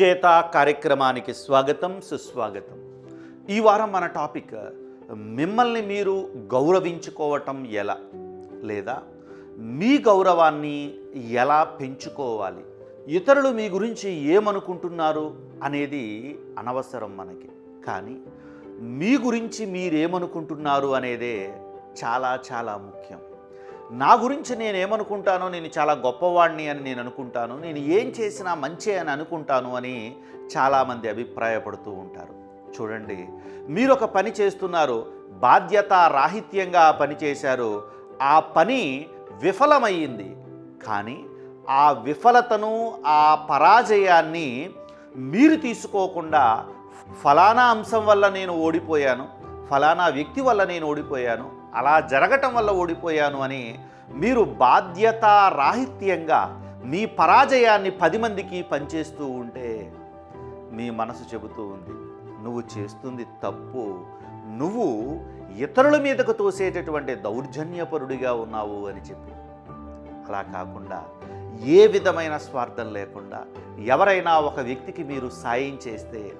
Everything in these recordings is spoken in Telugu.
విజేత కార్యక్రమానికి స్వాగతం సుస్వాగతం. ఈ వారం మన టాపిక్ మిమ్మల్ని మీరు గౌరవించుకోవటం ఎలా? లేదా మీ గౌరవాన్ని ఎలా పెంచుకోవాలి? ఇతరులు మీ గురించి ఏమనుకుంటున్నారు అనేది అనవసరం మనకి. కానీ మీ గురించి మీరేమనుకుంటున్నారు అనేదే చాలా చాలా ముఖ్యం. నా గురించి నేను ఏమనుకుంటానో నేను చాలా గొప్పవాడిని అని నేను అనుకుంటాను నేను ఏం చేసినా మంచి అని అనుకుంటాను అని చాలామంది అభిప్రాయపడుతూ ఉంటారు. చూడండి మీరు ఒక పని చేస్తున్నారు బాధ్యత రాహిత్యంగా పని చేశారు ఆ పని విఫలమయ్యింది. కానీ ఆ విఫలతను ఆ పరాజయాన్ని మీరు తీసుకోకుండా ఫలానా అంశం వల్ల నేను ఓడిపోయాను ఫలానా వ్యక్తి వల్ల నేను ఓడిపోయాను అలా జరగటం వల్ల ఓడిపోయాను అని మీరు బాధ్యత రాహిత్యంగా మీ పరాజయాన్ని పది మందికి పనిచేస్తూ ఉంటే మీ మనసు చెబుతూ ఉంది నువ్వు చేస్తుంది తప్పు. నువ్వు ఇతరుల మీదకు తోసేటటువంటి దౌర్జన్యపరుడిగా ఉన్నావు అని చెప్పి. అలా కాకుండా ఏ విధమైన స్వార్థం లేకుండా ఎవరైనా ఒక వ్యక్తికి మీరు సాయం చేస్తే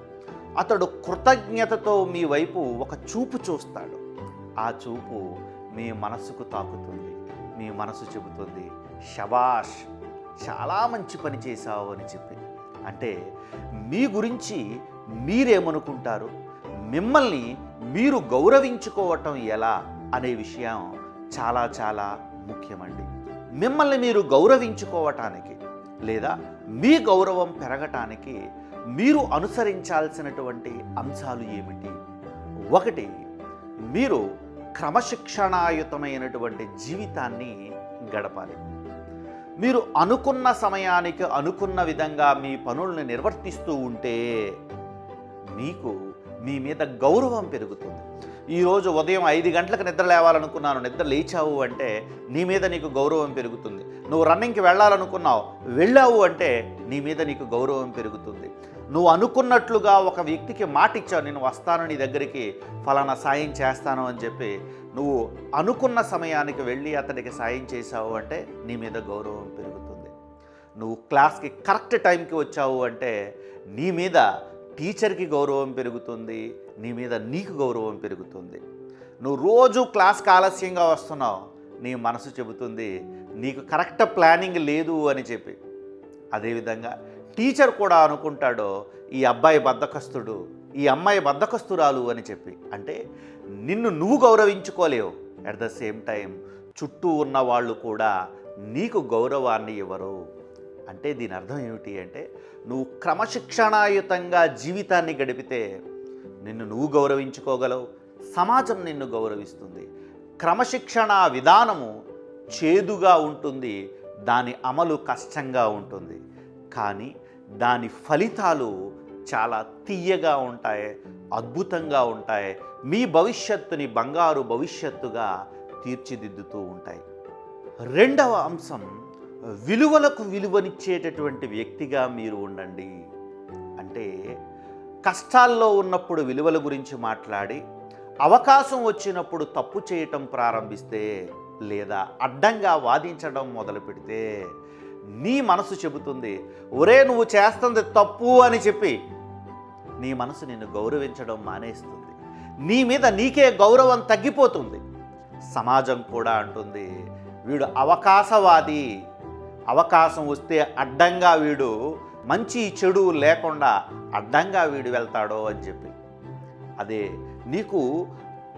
అతడు కృతజ్ఞతతో మీ వైపు ఒక చూపు చూస్తాడు. ఆ చూపు మీ మనసుకు తాకుతుంది. మీ మనసు చెబుతుంది షబాష్ చాలా మంచి పని చేశావు అని చెప్పి. అంటే మీ గురించి మీరేమనుకుంటారు? మిమ్మల్ని మీరు గౌరవించుకోవటం ఎలా అనే విషయం చాలా చాలా ముఖ్యమండి. మిమ్మల్ని మీరు గౌరవించుకోవటానికి లేదా మీ గౌరవం పెరగటానికి మీరు అనుసరించాల్సినటువంటి అంశాలు ఏమిటి? ఒకటి మీరు క్రమశిక్షణాయుతమైనటువంటి జీవితాన్ని గడపాలి. మీరు అనుకున్న సమయానికి అనుకున్న విధంగా మీ పనులను నిర్వర్తిస్తూ ఉంటే మీకు మీ మీద గౌరవం పెరుగుతుంది. ఈరోజు ఉదయం ఐదు గంటలకు నిద్ర లేవాలనుకున్నాను నిద్ర లేచావు అంటే నీ మీద నీకు గౌరవం పెరుగుతుంది. నువ్వు రన్నింగ్కి వెళ్ళాలనుకున్నావు వెళ్ళావు అంటే నీ మీద నీకు గౌరవం పెరుగుతుంది. నువ్వు అనుకున్నట్లుగా ఒక వ్యక్తికి మాట ఇచ్చావు నేను వస్తాను నీ దగ్గరికి ఫలానా సాయం చేస్తాను అని చెప్పి నువ్వు అనుకున్న సమయానికి వెళ్ళి అతనికి సాయం చేశావు అంటే నీ మీద గౌరవం పెరుగుతుంది. నువ్వు క్లాస్కి కరెక్ట్ టైంకి వచ్చావు అంటే నీ మీద టీచర్కి గౌరవం పెరుగుతుంది నీ మీద నీకు గౌరవం పెరుగుతుంది. నువ్వు రోజు క్లాస్కి ఆలస్యంగా వస్తున్నావు నీ మనసు చెబుతుంది నీకు కరెక్ట్ ప్లానింగ్ లేదు అని చెప్పి. అదేవిధంగా టీచర్ కూడా అనుకుంటాడో ఈ అబ్బాయి బద్దకస్తుడు ఈ అమ్మాయి బద్దకస్తురాలు అని చెప్పి. అంటే నిన్ను నువ్వు గౌరవించుకోలేవు. అట్ ద సేమ్ టైం చుట్టూ ఉన్న వాళ్ళు కూడా నీకు గౌరవాన్ని ఇవ్వరు. అంటే దీని అర్థం ఏమిటి అంటే నువ్వు క్రమశిక్షణాయుతంగా జీవితాన్ని గడిపితే నిన్ను నువ్వు గౌరవించుకోగలవు. సమాజం నిన్ను గౌరవిస్తుంది. క్రమశిక్షణ విధానము చేదుగా ఉంటుంది. దాని అమలు కష్టంగా ఉంటుంది. కానీ దాని ఫలితాలు చాలా తీయగా ఉంటాయి అద్భుతంగా ఉంటాయి. మీ భవిష్యత్తుని బంగారు భవిష్యత్తుగా తీర్చిదిద్దుతూ ఉంటాయి. రెండవ అంశం విలువలకు విలువనిచ్చేటటువంటి వ్యక్తిగా మీరు ఉండండి. అంటే కష్టాల్లో ఉన్నప్పుడు విలువల గురించి మాట్లాడి అవకాశం వచ్చినప్పుడు తప్పు చేయటం ప్రారంభిస్తే లేదా అడ్డంగా వాదించడం మొదలు పెడితే నీ మనసు చెబుతుంది ఒరే నువ్వు చేస్తుంది తప్పు అని చెప్పి నీ మనసు నిన్ను గౌరవించడం మానేస్తుంది. నీ మీద నీకే గౌరవం తగ్గిపోతుంది. సమాజం కూడా అంటుంది వీడు అవకాశవాది అవకాశం వస్తే అడ్డంగా వీడు మంచి చెడు లేకుండా అడ్డంగా వీడు వెళ్తాడో అని చెప్పి. అదే నీకు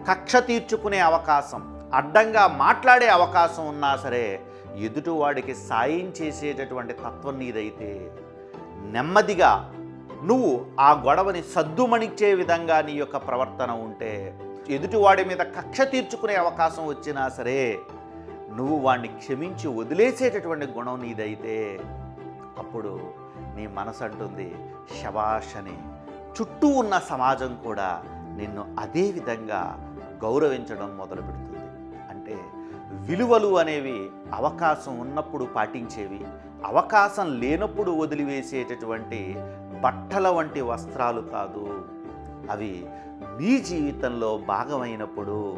కక్ష తీర్చుకునే అవకాశం అడ్డంగా మాట్లాడే అవకాశం ఉన్నా సరే ఎదుటివాడికి సాయం చేసేటటువంటి తత్వం నీదైతే నెమ్మదిగా నువ్వు ఆ గొడవని సద్దుమణిచ్చే విధంగా నీ యొక్క ప్రవర్తన ఉంటే ఎదుటివాడి మీద కక్ష తీర్చుకునే అవకాశం వచ్చినా సరే నువ్వు వాడిని క్షమించి వదిలేసేటటువంటి గుణం నీదైతే అప్పుడు నీ మనసు అంటుంది శబాష్ చుట్టూ ఉన్న సమాజం కూడా నిన్ను అదే విధంగా గౌరవించడం మొదలు పెడుతుంది విలువలు అనేవి అవకాశం ఉన్నప్పుడు పాటించేవి అవకాశం లేనప్పుడు వదిలివేసేటటువంటి బట్టల వంటి వస్త్రాలు కాదు. అవి మీ జీవితంలో భాగమైనప్పుడు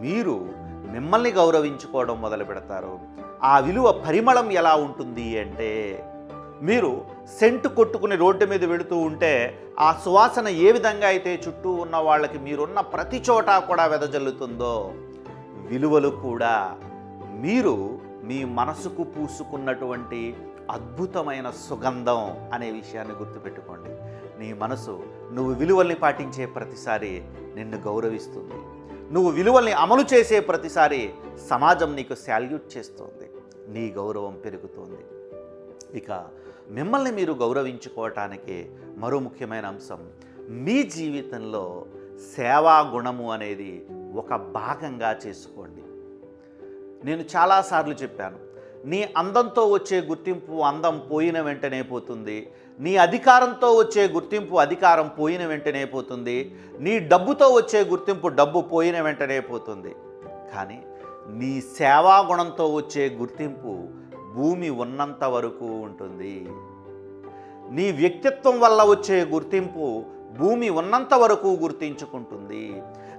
మీరు మిమ్మల్ని గౌరవించుకోవడం మొదలు పెడతారు. ఆ విలువ పరిమళం ఎలా ఉంటుంది అంటే మీరు సెంటు కొట్టుకుని రోడ్డు మీద వెళుతూ ఉంటే ఆ సువాసన ఏ విధంగా అయితే చుట్టూ ఉన్న వాళ్ళకి మీరున్న ప్రతి చోట కూడా వెదజల్లుతుందో విలువలు కూడా మీరు మీ మనసుకు పూసుకున్నటువంటి అద్భుతమైన సుగంధం అనే విషయాన్ని గుర్తుపెట్టుకోండి. నీ మనసు నువ్వు విలువల్ని పాటించే ప్రతిసారి నిన్ను గౌరవిస్తుంది. నువ్వు విలువల్ని అమలు చేసే ప్రతిసారి సమాజం నీకు శాల్యూట్ చేస్తుంది. నీ గౌరవం పెరుగుతుంది. ఇక మిమ్మల్ని మీరు గౌరవించుకోవటానికి మరో ముఖ్యమైన అంశం మీ జీవితంలో సేవా గుణము అనేది ఒక భాగంగా చేసుకోండి. నేను చాలాసార్లు చెప్పాను నీ అందంతో వచ్చే గుర్తింపు అందం పోయిన వెంటనే పోతుంది నీ అధికారంతో వచ్చే గుర్తింపు అధికారం పోయిన వెంటనే పోతుంది నీ డబ్బుతో వచ్చే గుర్తింపు డబ్బు పోయిన వెంటనే పోతుంది. కానీ నీ సేవా గుణంతో వచ్చే గుర్తింపు భూమి ఉన్నంత వరకు ఉంటుంది. నీ వ్యక్తిత్వం వల్ల వచ్చే గుర్తింపు భూమి ఉన్నంత వరకు గుర్తించుకుంటుంది.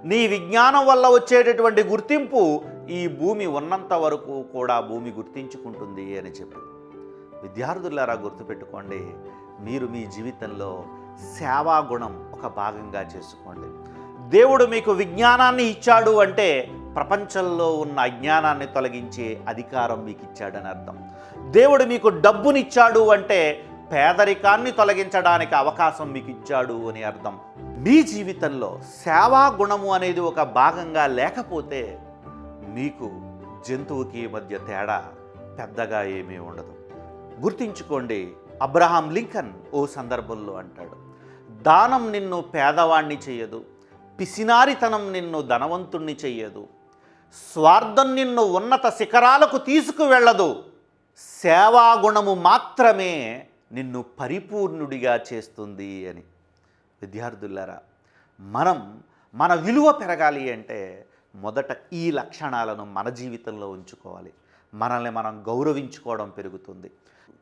నీ విజ్ఞానం వల్ల వచ్చేటటువంటి గుర్తింపు ఈ భూమి ఉన్నంత వరకు కూడా భూమి గుర్తించుకుంటుంది అని చెప్పి. విద్యార్థులారా గుర్తుపెట్టుకోండి మీరు మీ జీవితంలో సేవా గుణం ఒక భాగంగా చేసుకోండి. దేవుడు మీకు విజ్ఞానాన్ని ఇచ్చాడు అంటే ప్రపంచంలో ఉన్న అజ్ఞానాన్ని తొలగించే అధికారం మీకు ఇచ్చాడని అర్థం. దేవుడు మీకు డబ్బునిచ్చాడు అంటే పేదరికాన్ని తొలగించడానికి అవకాశం మీకు ఇచ్చాడు అని అర్థం. మీ జీవితంలో సేవా గుణము అనేది ఒక భాగంగా లేకపోతే మీకు జంతువుకి మధ్య తేడా పెద్దగా ఏమీ ఉండదు. గుర్తించుకోండి అబ్రహాం లింకన్ ఓ సందర్భంలో అంటాడు దానం నిన్ను పేదవాణ్ణి చేయదు పిసినారితనం నిన్ను ధనవంతుణ్ణి చెయ్యదు స్వార్థం నిన్ను ఉన్నత శిఖరాలకు తీసుకువెళ్ళదు సేవాగుణము మాత్రమే నిన్ను పరిపూర్ణుడిగా చేస్తుంది అని. విద్యార్థులారా మనం మన విలువ పెరగాలి అంటే మొదట ఈ లక్షణాలను మన జీవితంలో ఉంచుకోవాలి. మనల్ని మనం గౌరవించుకోవడం పెరుగుతుంది.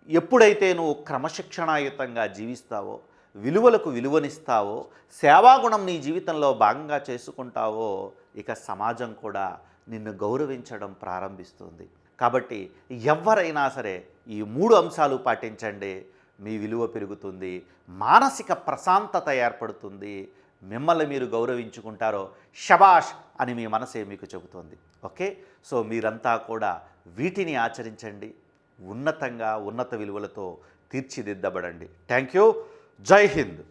ఎప్పుడైతే నువ్వు క్రమశిక్షణాయుతంగా జీవిస్తావో విలువలకు విలువనిస్తావో సేవాగుణం నీ జీవితంలో భాగంగా చేసుకుంటావో ఇక సమాజం కూడా నిన్ను గౌరవించడం ప్రారంభిస్తుంది. కాబట్టి ఎవరైనా సరే ఈ మూడు అంశాలు పాటించండి. మీ విలువ పెరుగుతుంది మానసిక ప్రశాంతత ఏర్పడుతుంది మిమ్మల్ని మీరు గౌరవించుకుంటారో షబాష్ అని మీ మనసే మీకు చెబుతోంది. ఓకే? సో మీరంతా కూడా వీటిని ఆచరించండి. ఉన్నతంగా ఉన్నత విలువలతో తీర్చిదిద్దబడండి. Thank you. జై హింద్.